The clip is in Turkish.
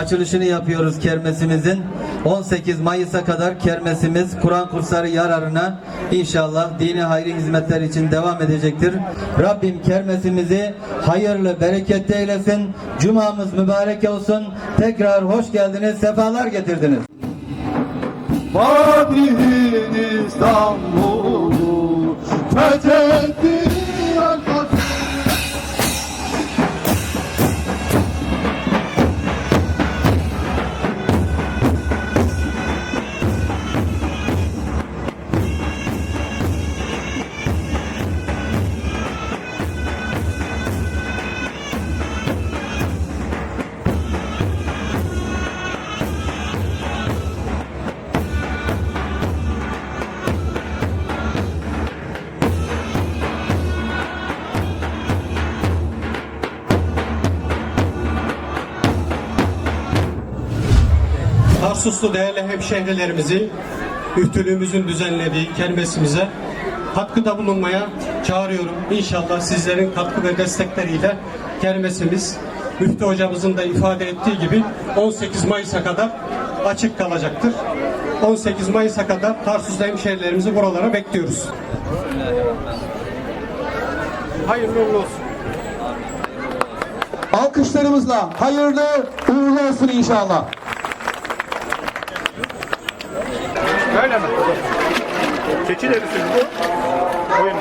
açılışını yapıyoruz kermesimizin. 18 Mayıs'a kadar kermesimiz Kur'an kursları yararına inşallah dini hayri hizmetler için devam edecektir. Rabbim kermesimizi hayırlı, bereketli eylesin. Cumamız mübarek olsun. Tekrar hoş geldiniz, sefalar getirdiniz. Fatih'in İstanbul'u fethetti Tarsuslu değerli hemşehrilerimizi müftülüğümüzün düzenlediği kermesimize katkıda bulunmaya çağırıyorum. İnşallah sizlerin katkı ve destekleriyle kermesimiz müftü hocamızın da ifade ettiği gibi 18 Mayıs'a kadar açık kalacaktır. 18 Mayıs'a kadar Tarsuslu hemşehrilerimizi buralara bekliyoruz. Hayırlı uğurlu olsun. Alkışlarımızla hayırlı uğurlu olsun inşallah. Böyle mi? Keçi derisi bu? Koyun